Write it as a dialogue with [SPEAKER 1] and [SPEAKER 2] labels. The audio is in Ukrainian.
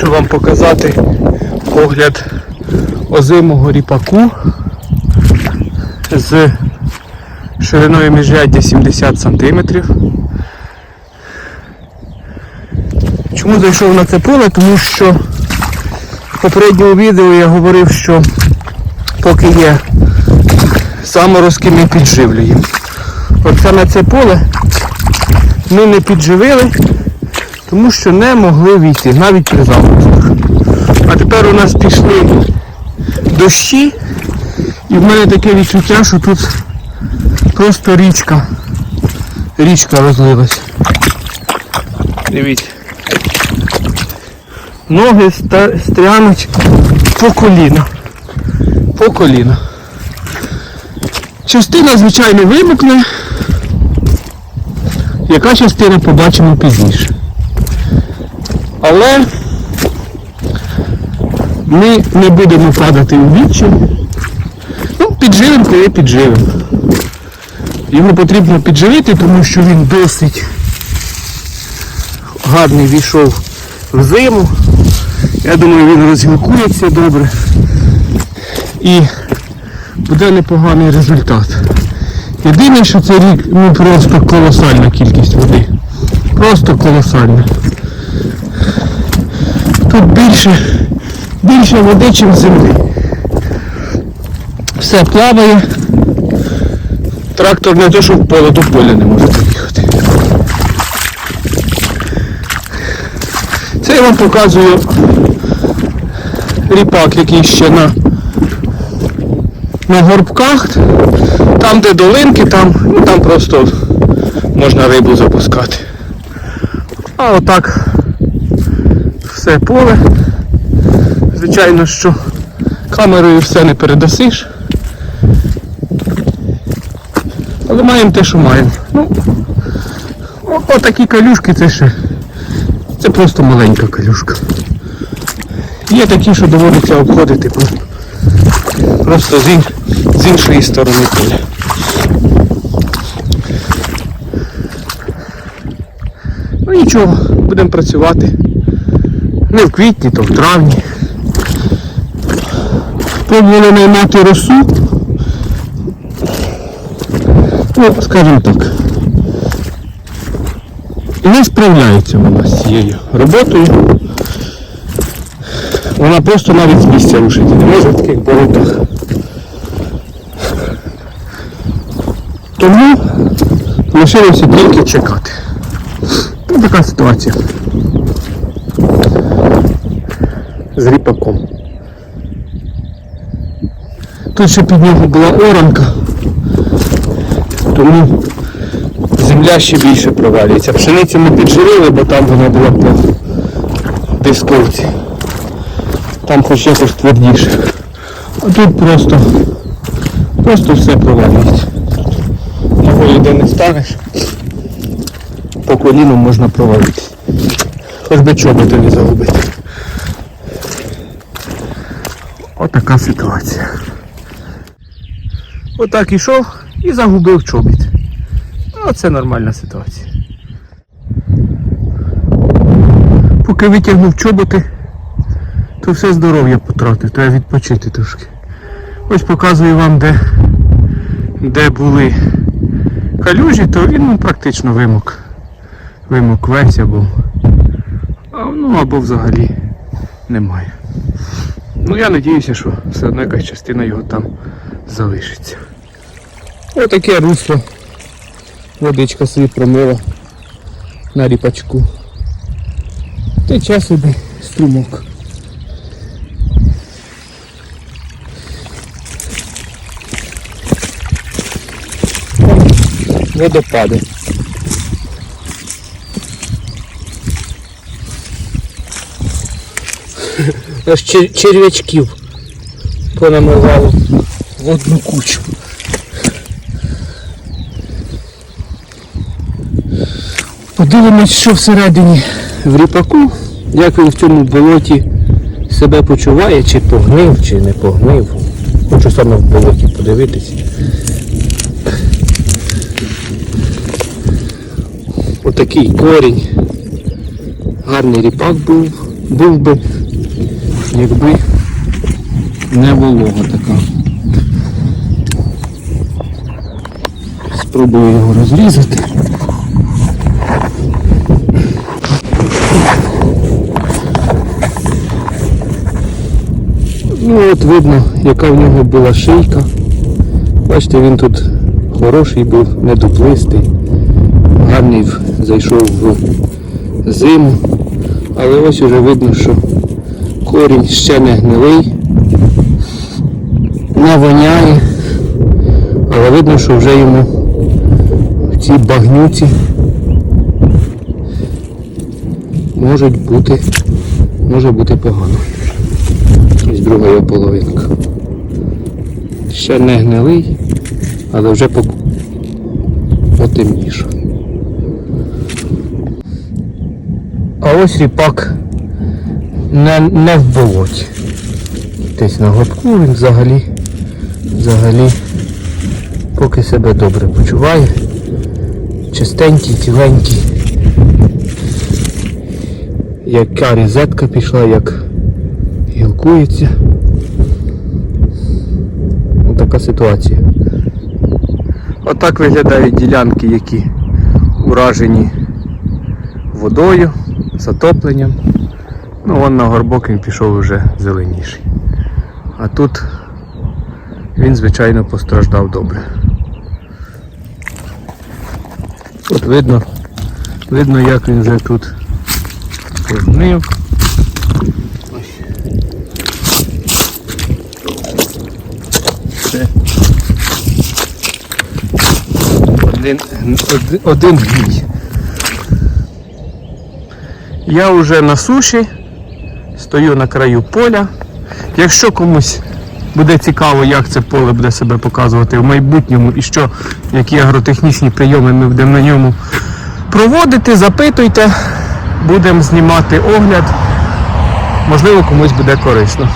[SPEAKER 1] хочу вам показати огляд озимого ріпаку з шириною міжряддя 70 см. Чому зайшов на це поле? Тому що в попередньому відео я говорив, що поки є заморозки, ми підживлюємо. От саме це поле ми не підживили, тому що не могли війти, навіть при заморозках. А тепер у нас пішли дощі, і в мене таке відчуття, що тут просто річка. Річка розлилась. Дивіться. Ноги стрянуть по коліна. По коліна. Частина, звичайно, вимокне. Яка частина побачимо пізніше. Але ми не будемо падати у вічі. Ну, підживемо, коли підживемо. Його потрібно підживити, тому що він досить гарний війшов в зиму. Я думаю, він розгілкується добре. І буде непоганий результат. Єдине, що цей рік ну, просто колосальна кількість води. Просто колосальна. Тут більше, більше води, ніж землі. Все плаває. Трактор не те, що в поле до поля не може доїхати. Це я вам показую ріпак, який ще на, на горбках. Там, де долинки, там, ну, там просто можна рибу запускати. А отак все поле. Звичайно, що камерою все не передасиш. Але маємо те, що маємо. Ну, отакі калюшки це ще. Це просто маленька калюшка. Є такі, що доводиться обходити просто, з, ін- з іншої сторони поля. Ну нічого, будемо працювати. Не в квітні, то в травні. Пробували наймати росу. Ну, скажімо так. Не справляється вона з цією роботою. Вона просто навіть з місця рушити не може в таких болотах. Тому лишилося тільки чекати. Ну, така ситуація. З ріпаком. Тут ще під нього була оранка, тому земля ще більше провалюється. Пшеницю ми підживили, бо там вона була по дисковці. Там хоч якось твердіше. А тут просто, просто все провалюється. Ногою де не станеш, по коліну можна провалитися. Хоч би чоботи не загубити. Отака ситуація. Отак ішов і загубив чобіт. Оце нормальна ситуація. Поки витягнув чоботи, то все здоров'я потратив, треба відпочити трошки. Ось показую вам, де, де були калюжі, то він ну, практично вимок. Вимок весь або, ну, або взагалі немає. Ну я сподіваюся, що все одно якась частина його там залишиться. Отаке русло. Водичка собі промила на ріпачку. Тече собі струмок. Водопади. Аж чер- черв'ячків понамивало в одну кучу. Подивимось, що всередині в ріпаку, як він в цьому болоті себе почуває, чи погнив, чи не погнив. Хочу саме в болоті подивитись. Отакий корінь. Гарний ріпак був. був би, якби не волога така. Спробую його розрізати. Ну от видно, яка в нього була шийка. Бачите, він тут хороший був, не дуплистий, гарний зайшов в зиму. Але ось уже видно, що корінь ще не гнилий, не воняє, але видно, що вже йому в цій багнюці можуть бути, може бути погано. Ось друга його половинка. Ще не гнилий, але вже по- потемніше. А ось ріпак не, не в болоті. Десь на горбку він взагалі, взагалі поки себе добре почуває. Чистенький, ціленький. Яка різетка пішла, як гілкується. Ось така ситуація. Отак виглядають ділянки, які уражені водою, затопленням. Ну, вон на горбок він пішов вже зеленіший. А тут він, звичайно, постраждав добре. От видно, видно, як він вже тут погнив. Це один, один, один гній. Я вже на суші, стою на краю поля. Якщо комусь буде цікаво, як це поле буде себе показувати в майбутньому і що, які агротехнічні прийоми ми будемо на ньому проводити, запитуйте, будемо знімати огляд. Можливо, комусь буде корисно.